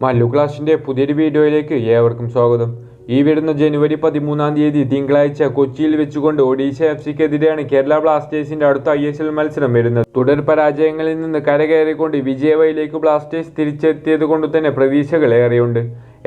മല്ലു ക്ലാസിന്റെ പുതിയൊരു വീഡിയോയിലേക്ക് ഏവർക്കും സ്വാഗതം. ഈ വരുന്ന ജനുവരി പതിമൂന്നാം തീയതി തിങ്കളാഴ്ച കൊച്ചിയിൽ വെച്ചുകൊണ്ട് ഒഡീഷ എഫ് സിക്കെതിരെയാണ് കേരള ബ്ലാസ്റ്റേഴ്സിന്റെ അടുത്ത ഐ എസ് എൽ മത്സരം വരുന്നത്. തുടർ പരാജയങ്ങളിൽ നിന്ന് കരകയറിക്കൊണ്ട് വിജയവയിലേക്ക് ബ്ലാസ്റ്റേഴ്സ് തിരിച്ചെത്തിയത് കൊണ്ട് തന്നെ പ്രതീക്ഷകൾ ഏറെയുണ്ട്.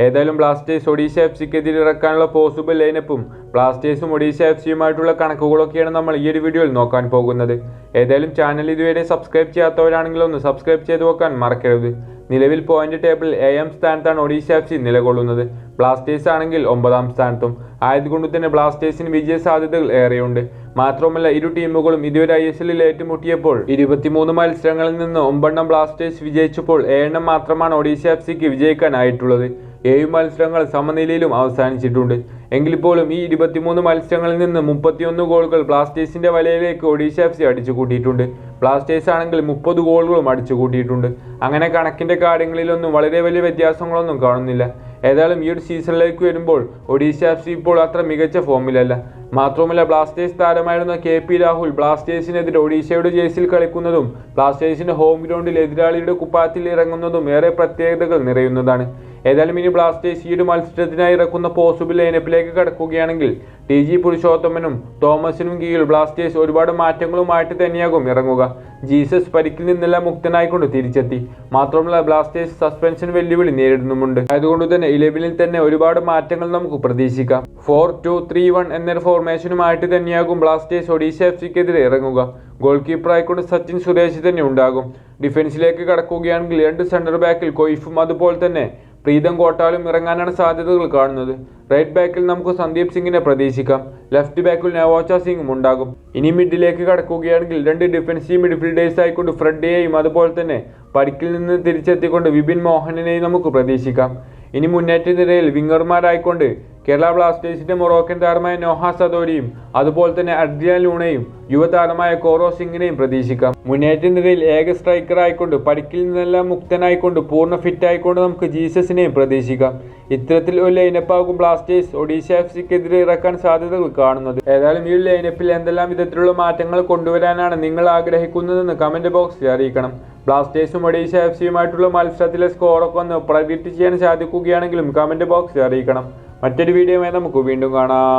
ഏതായാലും ബ്ലാസ്റ്റേഴ്സ് ഒഡീഷ എഫ് സിക്കെതിരെ ഇറക്കാനുള്ള പോസിബിൾ ലൈനപ്പും ബ്ലാസ്റ്റേഴ്സും ഒഡീഷ എഫ് സിയുമായിട്ടുള്ള കണക്കുകളൊക്കെയാണ് നമ്മൾ ഈ ഒരു വീഡിയോയിൽ നോക്കാൻ പോകുന്നത്. ഏതായാലും ചാനൽ ഇതുവരെ സബ്സ്ക്രൈബ് ചെയ്യാത്തവരാണെങ്കിൽ ഒന്ന് സബ്സ്ക്രൈബ് ചെയ്ത് നോക്കാൻ മറക്കരുത്. നിലവിൽ പോയിന്റ് ടേബിളിൽ എം സ്ഥാനത്താണ് ഒഡീഷ എഫ് സി നിലകൊള്ളുന്നത്. ബ്ലാസ്റ്റേഴ്സ് ആണെങ്കിൽ ഒമ്പതാം സ്ഥാനത്തും. ആയതുകൊണ്ട് തന്നെ ബ്ലാസ്റ്റേഴ്സിന് വിജയ സാധ്യതകൾ ഏറെയുണ്ട്. മാത്രമല്ല ഇരു ടീമുകളും ഇതുവരെ ഐ എസ് എല്ലിൽ ഏറ്റുമുട്ടിയപ്പോൾ ഇരുപത്തിമൂന്ന് മത്സരങ്ങളിൽ നിന്ന് ഒമ്പെണ്ണം ബ്ലാസ്റ്റേഴ്സ് വിജയിച്ചപ്പോൾ ഏഴെണ്ണം മാത്രമാണ് ഒഡീഷ എഫ് സിക്ക് വിജയിക്കാനായിട്ടുള്ളത്. ഏഴ് മത്സരങ്ങൾ സമനിലയിലും അവസാനിച്ചിട്ടുണ്ട്. എങ്കിൽ പോലും ഈ ഇരുപത്തിമൂന്ന് മത്സരങ്ങളിൽ നിന്ന് മുപ്പത്തിയൊന്ന് ഗോളുകൾ ബ്ലാസ്റ്റേഴ്സിന്റെ വലയിലേക്ക് ഒഡീഷ എഫ് സി അടിച്ചു കൂട്ടിയിട്ടുണ്ട് ബ്ലാസ്റ്റേഴ്സ് ആണെങ്കിൽ മുപ്പത് ഗോളുകളും അടിച്ചു കൂട്ടിയിട്ടുണ്ട്. അങ്ങനെ കണക്കിന്റെ കാര്യങ്ങളിലൊന്നും വളരെ വലിയ വ്യത്യാസങ്ങളൊന്നും കാണുന്നില്ല. ഏതായാലും ഈ ഒരു സീസണിലേക്ക് വരുമ്പോൾ ഒഡീഷ എഫ് സി ഇപ്പോൾ അത്ര മികച്ച ഫോമിലല്ല മാത്രവുമല്ല ബ്ലാസ്റ്റേഴ്സ് താരമായിരുന്ന കെ പി രാഹുൽ ബ്ലാസ്റ്റേഴ്സിനെതിരെ ഒഡീഷയുടെ ജേഴ്സിൽ കളിക്കുന്നതും ബ്ലാസ്റ്റേഴ്സിന്റെ ഹോം ഗ്രൗണ്ടിൽ എതിരാളിയുടെ കുപ്പാത്തിൽ ഇറങ്ങുന്നതും ഏറെ പ്രത്യേകതകൾ നിറയുന്നതാണ്. ഏതായാലും ഇനി ബ്ലാസ്റ്റേഴ്സ് ഈ ഒരു മത്സരത്തിനായി ഇറക്കുന്ന പോസിബിൾ ലൈനപ്പിലേക്ക് കടക്കുകയാണെങ്കിൽ ടി ജി പുരുഷോത്തമനും തോമസിനും കീഴിൽ ബ്ലാസ്റ്റേഴ്സ് ഒരുപാട് മാറ്റങ്ങളുമായിട്ട് തന്നെയാകും ഇറങ്ങുക. ജീസസ് പരിക്കിൽ നിന്നെല്ലാം മുക്തനായിക്കൊണ്ട് തിരിച്ചെത്തി. മാത്രമല്ല ബ്ലാസ്റ്റേഴ്സ് സസ്പെൻഷൻ വെല്ലുവിളി നേരിടുന്നുമുണ്ട്. അതുകൊണ്ട് തന്നെ ഇലവനിൽ തന്നെ ഒരുപാട് മാറ്റങ്ങൾ നമുക്ക് പ്രതീക്ഷിക്കാം. ഫോർ ടു ത്രീ വൺ എന്നൊരു ഫോർമേഷനുമായിട്ട് തന്നെയാകും ബ്ലാസ്റ്റേഴ്സ് ഒഡീഷ എഫ് സിക്കെതിരെ ഇറങ്ങുക. ഗോൾ കീപ്പറായിക്കൊണ്ട് സച്ചിൻ സുരേഷ് തന്നെ ഉണ്ടാകും. ഡിഫൻസിലേക്ക് കടക്കുകയാണെങ്കിൽ രണ്ട് സെന്റർ ബാക്കിൽ കൊയ്ഫും അതുപോലെ തന്നെ പ്രീതം കോട്ടാലും ഇറങ്ങാനാണ് സാധ്യതകൾ കാണുന്നത്. റൈറ്റ് ബാക്കിൽ നമുക്ക് സന്ദീപ് സിംഗിനെ പ്രതീക്ഷിക്കാം. ലെഫ്റ്റ് ബാക്കിൽ നവോച്ച സിംഗും ഉണ്ടാകും. ഇനി മിഡിലേക്ക് കടക്കുകയാണെങ്കിൽ രണ്ട് ഡിഫൻസീവ് മിഡ്ഫീൽഡേഴ്സ് ആയിക്കൊണ്ട് ഫ്രെഡിയെയും അതുപോലെ തന്നെ പരിക്കിൽ നിന്ന് തിരിച്ചെത്തിക്കൊണ്ട് വിപിൻ മോഹനനെയും നമുക്ക് പ്രതീക്ഷിക്കാം. ഇനി മുന്നേറ്റ നിരയിൽ വിങ്ങർമാരായിക്കൊണ്ട് കേരള ബ്ലാസ്റ്റേഴ്സിന്റെ മൊറോക്കൻ താരമായ നോഹ സദോരിയും അതുപോലെ തന്നെ അഡ്രിയാൻ ലൂണയും യുവതാരമായ കോറോ സിംഗിനെയും പ്രതീക്ഷിക്കാം. മുന്നേറ്റ നിരയിൽ ഏക സ്ട്രൈക്കർ ആയിക്കൊണ്ട് പരിക്കിൽ നിന്നെല്ലാം മുക്തനായിക്കൊണ്ട് പൂർണ ഫിറ്റ് ആയിക്കൊണ്ട് നമുക്ക് ജീസസിനെയും പ്രതീക്ഷിക്കാം. ഇത്തരത്തിൽ ഒരു ലൈനപ്പാകും ബ്ലാസ്റ്റേഴ്സ് ഒഡീഷ എഫ് സിക്കെതിരെ ഇറക്കാൻ സാധ്യതകൾ കാണുന്നത്. ഏതായാലും ഈ ലൈനപ്പിൽ എന്തെല്ലാം വിധത്തിലുള്ള മാറ്റങ്ങൾ കൊണ്ടുവരാനാണ് നിങ്ങൾ ആഗ്രഹിക്കുന്നതെന്ന് കമന്റ് ബോക്സിൽ അറിയിക്കണം. ബ്ലാസ്റ്റേഴ്സും ഒഡീഷ എഫ് സിയുമായിട്ടുള്ള മത്സരത്തിലെ സ്കോറൊക്കെ ഒന്ന് പ്രഡിക്റ്റ് ചെയ്യാൻ സാധിക്കുകയാണെങ്കിലും കമന്റ് ബോക്സിൽ അറിയിക്കണം. മറ്റൊരു വീഡിയോയുമായി നമുക്ക് വീണ്ടും കാണാം.